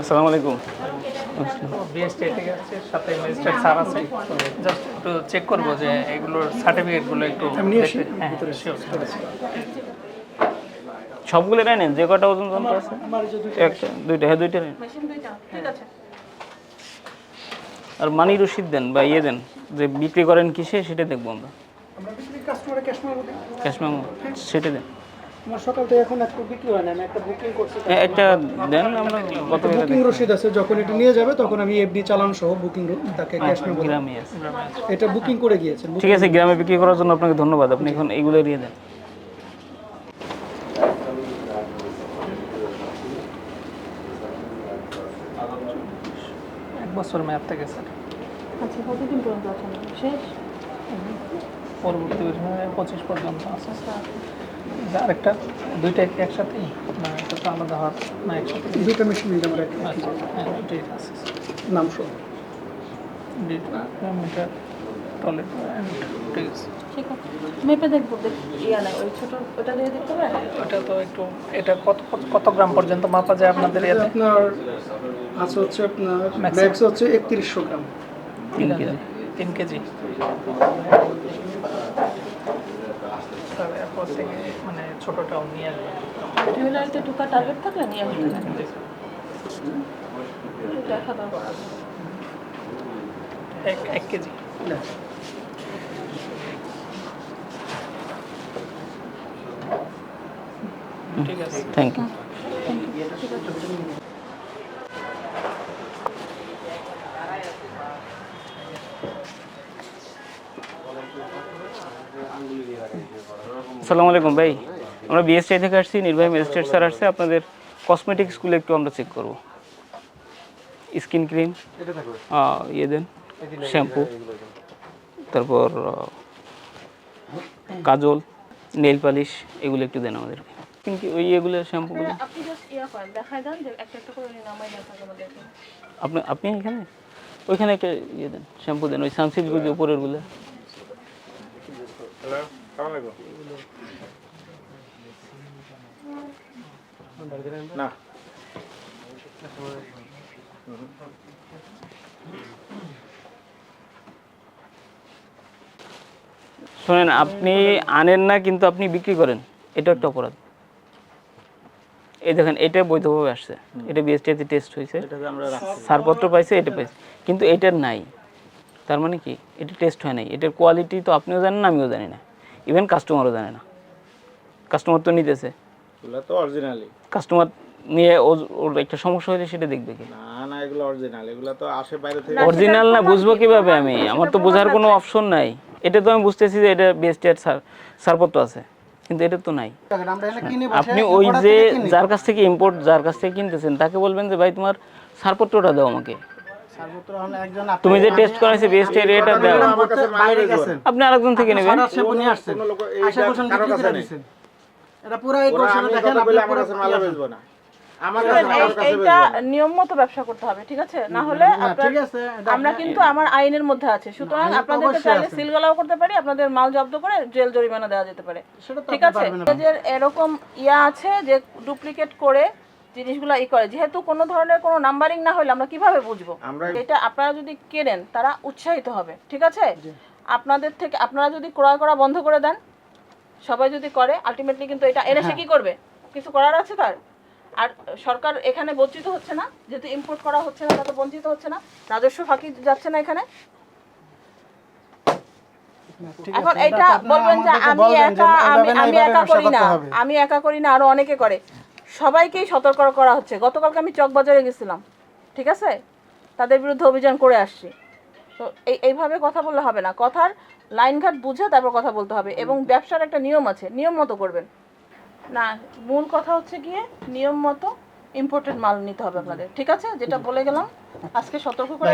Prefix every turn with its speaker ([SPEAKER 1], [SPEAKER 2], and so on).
[SPEAKER 1] আসসালামু আলাইকুম।
[SPEAKER 2] বিএসটি থেকে আসছে সাথে ম্যাজিস্ট্রেট স্যার আছে। জাস্ট একটু চেক করব যে এগুলোর সার্টিফিকেটগুলো একটু হ্যাঁ.
[SPEAKER 1] সবগুলো নেন যে কটা ওজন যন্ত্র আছে? একটা দুইটা হ্যাঁ দুইটা নেন। আর মানি রসিদ দেন বা ইয়ে দেন যে বিক্রি করেন কিসে সেটা দেখব আমরা।
[SPEAKER 3] আমরা বিক্রি কাস্টমারে ক্যাশ মেমো
[SPEAKER 1] সেটা দেন।
[SPEAKER 3] আমার সকাল থেকে এখন একটু বিক্রি হয় না আমি একটা বুকিং করছি
[SPEAKER 1] একটা দেন আমরা কত
[SPEAKER 3] বুকিং রসিদ আছে যখন এটা নিয়ে যাবে তখন আমি এফডি চালান সহ বুকিং তাকে ক্যাশ মেমো
[SPEAKER 1] গ্রামে আছে।
[SPEAKER 3] এটা বুকিং করে গিয়েছেন
[SPEAKER 1] ঠিক আছে গ্রামে বিক্রি করার জন্য আপনাকে ধন্যবাদ। আপনি এখন এইগুলো দিয়ে দেন।
[SPEAKER 2] এক বছর মেয়াদ থেকে স্যার।
[SPEAKER 4] আচ্ছা কতদিন পর্যন্ত আছেন শেষ?
[SPEAKER 2] পরবর্তী পঁচিশ পর্যন্ত আছে যে আরেকটা দুইটা কি একসাথেই না এটা তো আলাদা হওয়ার না একসাথে।
[SPEAKER 3] দুইটা মেশিন নিলাম আমরা একটা
[SPEAKER 2] হ্যাঁ দুইটাই আছে।
[SPEAKER 3] নাম সহ।
[SPEAKER 2] মিটার টয়লেট ঠিক আছে।
[SPEAKER 4] ঠিক আছে। মেপে দেখব দেখ ইয়া না ওই ছোট ওটা দিয়ে দেখতে হবে
[SPEAKER 2] ওটা তো একটু এটা কত কত- কত গ্রাম পর্যন্ত মাপা যায় আপনাদের এতে
[SPEAKER 3] আপনার আছে হচ্ছে আপনার ম্যাক্স হচ্ছে একত্রিশশো গ্রাম।
[SPEAKER 1] তিন কেজি।
[SPEAKER 2] তিন কেজি। থেকে মানে ছোটোটাও নিয়ে আসবেন
[SPEAKER 4] জুয়েলারিতে ঢোকা টার্গেট থাকলে নিয়ে আসতে হবে দেখা
[SPEAKER 2] এক এক কেজি। ঠিক আছে।
[SPEAKER 1] থ্যাংক ইউ আসসালামু আলাইকুম ভাই। আমরা বিএসটি থেকে আসছি নির্বাহী ম্যাজিস্ট্রেট স্যার আসছে। আপনাদের কসমেটিক স্কুলে একটু আমরা চেক করব। স্কিন ক্রিম ইয়ে দেন শ্যাম্পু তারপর কাজল নেল পালিশ এগুলো একটু দেন আমাদেরকে। কিন্তু ওই এগুলো শ্যাম্পুগুলো
[SPEAKER 4] আপনি আমাদের
[SPEAKER 1] আপনি আপনি এখানে? ওইখানে একটা ইয়ে দেন শ্যাম্পু দেন ওই সানসিল্কগুলো উপরেরগুলো। শোনেন আপনি আনেন না কিন্তু আপনি বিক্রি করেন। এটা একটা অপরাধ। এই দেখেন এটা বৈধভাবে আসছে। এটা বিএসটিতে টেস্ট হয়েছে। ছাড়পত্র পাইছে এটা পাইছে। কিন্তু এটার নাই। তার মানে কি? এটা টেস্ট হয় নাই। এটার কোয়ালিটি তো আপনিও জানেন না আমিও জানি না। ইভেন কাস্টমারও জানে না। কাস্টমার তো নিতেছে।
[SPEAKER 5] তো অরিজিনালি
[SPEAKER 1] কাস্টমার নিয়ে ওর- একটা সমস্যা হলে সেটা দেখবে কি?
[SPEAKER 5] না না এগুলো অরিজিনাল এগুলো তো আসে বাইরে থেকে।
[SPEAKER 1] অরিজিনাল না বুঝব কীভাবে আমি? আমার তো বোঝার কোনো অপশন নাই। এটা তো আমি বুঝতেছি যে এটা বিএসটি এর ছাড়- ছাড়পত্র আছে। কিন্তু এটা তো নাই। আপনি ওই যে যার কাছ থেকে ইম্পোর্ট যার কাছ থেকে কিনতেছেন তাকে বলবেন যে ভাই তোমার ছাড়পত্রটা দাও আমাকে। তুমি যে টেস্ট করাইছে বিএসটি এর এটা দাও। আপনি আরেকজন থেকে নেবেন।
[SPEAKER 3] এটা পুরো এই কোশ্চেনে দেখেন আপনি পুরো
[SPEAKER 5] মালা বেচবো না। আমার কাছে
[SPEAKER 4] এই-
[SPEAKER 5] আমার কাছে
[SPEAKER 4] এইটা নিয়ম মতো ব্যবসা করতে হবে ঠিক আছে? না হলে আপনার
[SPEAKER 3] ঠিক আছে এটা
[SPEAKER 4] আমরা কিন্তু আমার আইনের মধ্যে আছে। সুতরাং আপনাদেরকে চাইলে সিলগালাও করতে পারি আপনাদের মাল জব্দ করে জেল জরিমানা দেওয়া যেতে পারে। ঠিক আছে? এরকম ইয়া আছে যে ডুপ্লিকেট করে জিনিসগুলো ই করে। যেহেতু কোনো ধরনের কোনো নাম্বারিং না হলে আমরা কীভাবে বুঝব? এটা আপনারা যদি কেনেন তারা উৎসাহিত হবে ঠিক আছে? আপনাদের থেকে আপনারা যদি ক্রয় করা বন্ধ করে দেন সবাই যদি করে আলটিমেটলি কিন্তু এটা এনে সে কি করবে? কিছু করার আছে তার? আর সরকার এখানে বঞ্চিত হচ্ছে না? যেহেতু ইম্পোর্ট করা হচ্ছে না তাতে বঞ্চিত হচ্ছে না? রাজস্ব ফাঁকি যাচ্ছে না এখানে? এখন এটা বলবেন যে আমি একা আমি আমি একা করি না। আমি একা করি না আরও অনেকে করে। সবাইকেই সতর্ক করা হচ্ছে। গতকালকে আমি চকবাজারে গেছিলাম, ঠিক আছে? তাদের বিরুদ্ধে অভিযান করে আসছি। তো এই, এইভাবে কথা বললে হবে না। কথার লাইনঘাট বুঝে তারপর কথা বলতে হবে এবং ব্যবসার একটা নিয়ম আছে, নিয়ম মতো করবেন। না, মূল কথা হচ্ছে গিয়ে নিয়ম মতো ইম্পোর্টেড মাল নিতে হবে আপনাদের, ঠিক আছে? যেটা বলে গেলাম, আজকে সতর্ক করে